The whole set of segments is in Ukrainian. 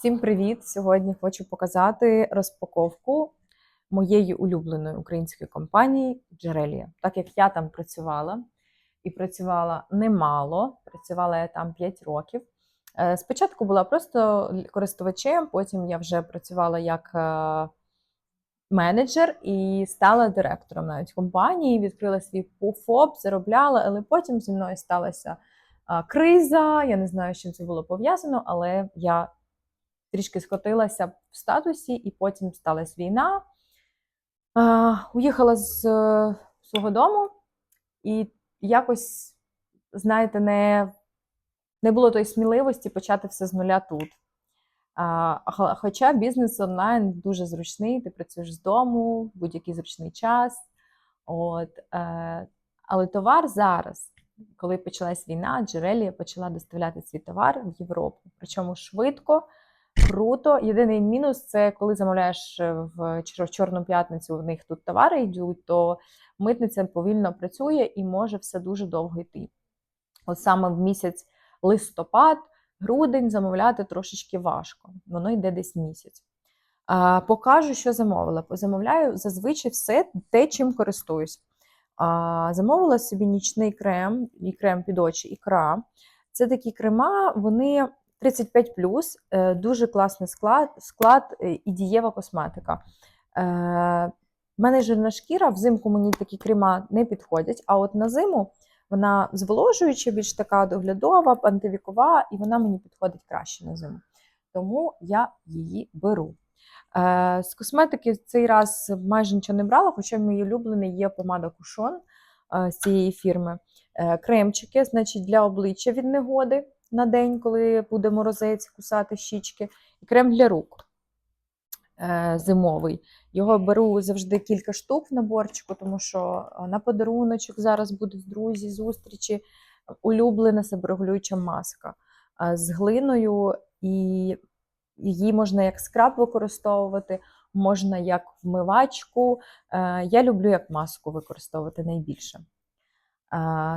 Всім привіт! Сьогодні хочу показати розпаковку моєї улюбленої української компанії Джерелія. Так як я там працювала і працювала немало, працювала я там 5 років. Е, Спочатку була просто користувачем, потім я вже працювала як е, менеджер і стала директором навіть компанії, відкрила свій ФОП, заробляла, але потім зі мною сталася е, криза. Я не знаю, з чим це було пов'язано, але я трішки скотилася в статусі, і потім сталася війна. Уїхала з е, свого дому, і якось, знаєте, не, не було тої сміливості почати все з нуля тут. А, хоча бізнес онлайн дуже зручний, ти працюєш з дому в будь-який зручний час. От, е, але товар зараз, коли почалась війна, Джерелія почала доставляти свій товар в Європу. Причому швидко, круто. Єдиний мінус це коли замовляєш е, в Чорну п'ятницю, в них тут товари йдуть, то митниця повільно працює і може все дуже довго йти. От саме в місяць листопад, грудень замовляти трошечки важко. Воно йде десь місяць. А, покажу, що замовила. Замовляю зазвичай все те, чим користуюсь. А, замовила собі нічний крем і крем під очі ікра. Це такі крема, вони 35 е, дуже класний склад, склад е, і дієва косметика. Е, в мене жирна шкіра, взимку мені такі крема не підходять, а от на зиму вона зволожуюча, більш така доглядова, антивікова, і вона мені підходить краще на зиму. Тому я її беру. З косметики цей раз майже нічого не брала, хоча мій улюблений є помада Кушон з цієї фірми. Кремчики, значить, для обличчя від негоди на день, коли буде морозець кусати щічки, і крем для рук е, зимовий. Його беру завжди кілька штук в наборчику, тому що е, на подаруночок зараз будуть друзі, зустрічі. Улюблена себорегулююча маска е, з глиною, і її можна як скраб використовувати, можна як вмивачку. Я люблю як маску використовувати найбільше.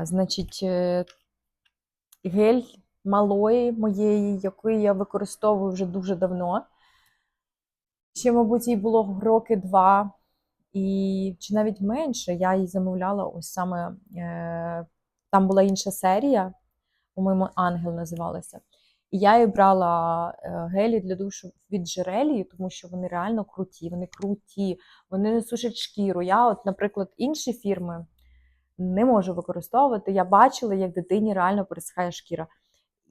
Значить, гель малої моєї, який я використовую вже дуже давно. Ще, мабуть, їй було роки два, і чи навіть менше. Я її замовляла ось саме е, там була інша серія, по-моєму, Ангел називалася. І я її брала е, гелі для душу від Джерелії, тому що вони реально круті, вони круті, вони не сушать шкіру. Я, от, наприклад, інші фірми не можу використовувати. Я бачила, як дитині реально пересихає шкіра.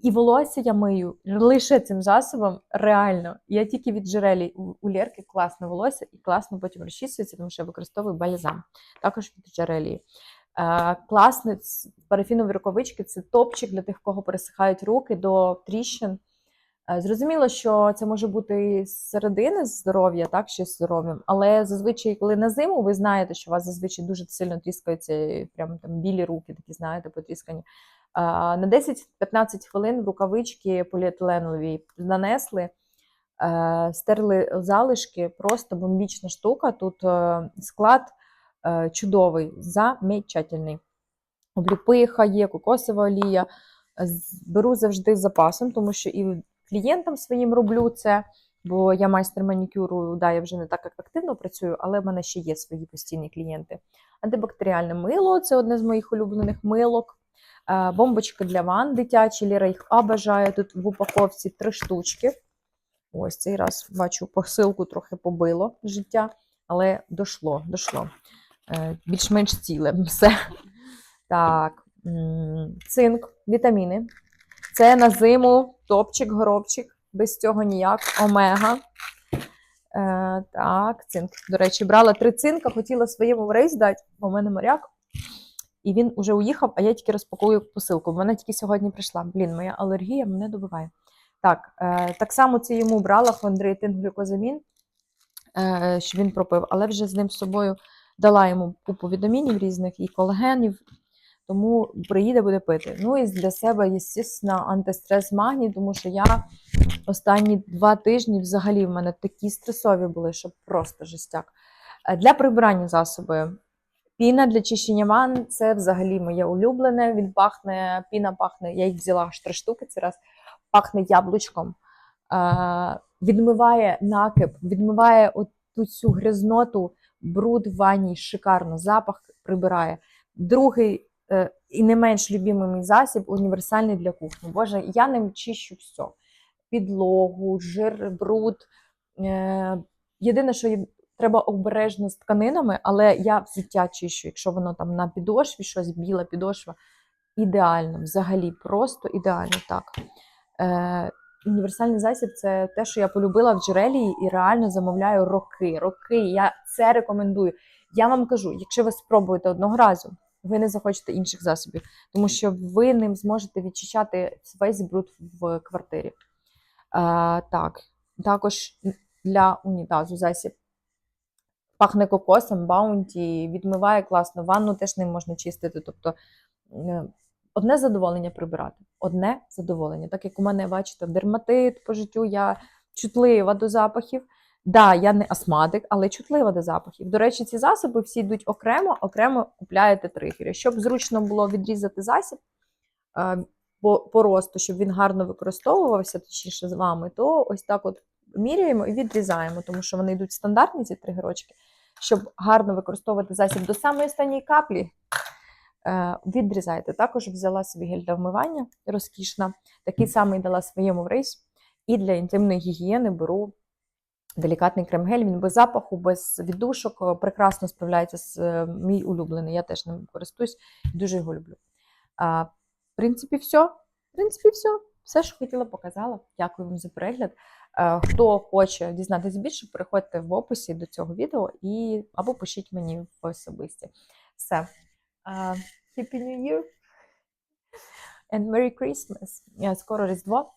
І волосся я мию лише цим засобом, реально. Я тільки від джерелі у Лєрки класне волосся і класно потім розчісується, тому що я використовую бальзам. Також від джерелі. Е, класне парафінові рукавички це топчик для тих, кого пересихають руки до тріщин. Е, Зрозуміло, що це може бути з середини здоров'я, так, з здоров'ям, але зазвичай, коли на зиму, ви знаєте, що у вас зазвичай дуже сильно тріскаються прям там білі руки, такі, знаєте, потріскані. На 10-15 хвилин в рукавички поліетиленові нанесли, е, стерли залишки, просто бомбічна штука. Тут е, склад чудовий, замечательний. Обліпиха є, кокосова олія. Беру завжди з запасом, тому що і клієнтам своїм роблю це, бо я майстер манікюру, да, я вже не так активно працюю, але в мене ще є свої постійні клієнти. Антибактеріальне мило це одне з моїх улюблених милок. Е, Бомбочки для ванн дитячі, Ліра їх обожає. Тут в упаковці три штучки. Ось цей раз бачу, посилку трохи побило життя, але дошло, дошло. Е, Більш-менш ціле все. Так, цинк, вітаміни. Це на зиму топчик, горобчик. Без цього ніяк. Омега. Е, так, цинк. До речі, брала три цинка, хотіла своєму рейс дати, бо в мене моряк. І він уже уїхав, а я тільки розпакую посилку. Вона тільки сьогодні прийшла. Блін, моя алергія мене добиває. Так, е, так само це йому брала хондритин, глюкозамін, е, що він пропив, але вже з ним з собою дала йому купу вітамінів різних і колагенів, тому приїде, буде пити. Ну і для себе, звісно, антистрес магній, тому що я останні два тижні взагалі в мене такі стресові були, що просто жестяк. Е, Для прибирання засоби. Піна для чищення ванн це взагалі моє улюблене. Він пахне, піна пахне, я їх взяла аж три штуки це раз, пахне яблучком. е, відмиває накип, відмиває ту цю грязноту, бруд в ванні, шикарно, запах прибирає. Другий і не менш любимий мій засіб універсальний для кухні. Боже, я ним чищу все: підлогу, жир, бруд. Е, єдине, що треба обережно з тканинами, але я взуття чищу, якщо воно там на підошві, щось біла підошва. Ідеально, взагалі, просто ідеально так. Е, універсальний засіб це те, що я полюбила в джерелі і реально замовляю роки. Роки. Я це рекомендую. Я вам кажу, якщо ви спробуєте одного разу, ви не захочете інших засобів, тому що ви ним зможете відчищати весь бруд в квартирі. Е, так, також для унітазу засіб. Пахне кокосом, баунті, відмиває класно, ванну теж ним можна чистити. Тобто е, одне задоволення прибирати. Одне задоволення. Так як у мене, бачите, дерматит по життю, я чутлива до запахів. Да, я не астматик, але чутлива до запахів. До речі, ці засоби всі йдуть окремо, окремо купляєте тригери. Щоб зручно було відрізати засіб е, по, по росту, щоб він гарно використовувався, точніше з вами, то ось так от міряємо і відрізаємо, тому що вони йдуть стандартні, ці тригерочки. Щоб гарно використовувати засіб до самої останньої каплі, е, відрізайте. Також взяла собі гель для вмивання розкішна. Такий самий дала своєму в рейс. І для інтимної гігієни беру делікатний крем-гель. Він без запаху, без віддушок, е, прекрасно справляється з е, мій улюблений. Я теж ним користуюсь, дуже його люблю. А, в принципі, все. В принципі, все. Все, що хотіла, показала. Дякую вам за перегляд. Е, Хто хоче дізнатися більше, переходьте в описі до цього відео і або пишіть мені в особисті. Все. Е, Happy New Year and Merry Christmas. Скоро Різдво,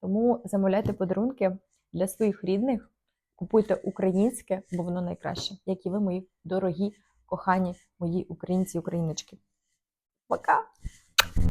тому замовляйте подарунки для своїх рідних. Купуйте українське, бо воно найкраще, як і ви, мої дорогі, кохані, мої українці україночки. Пока!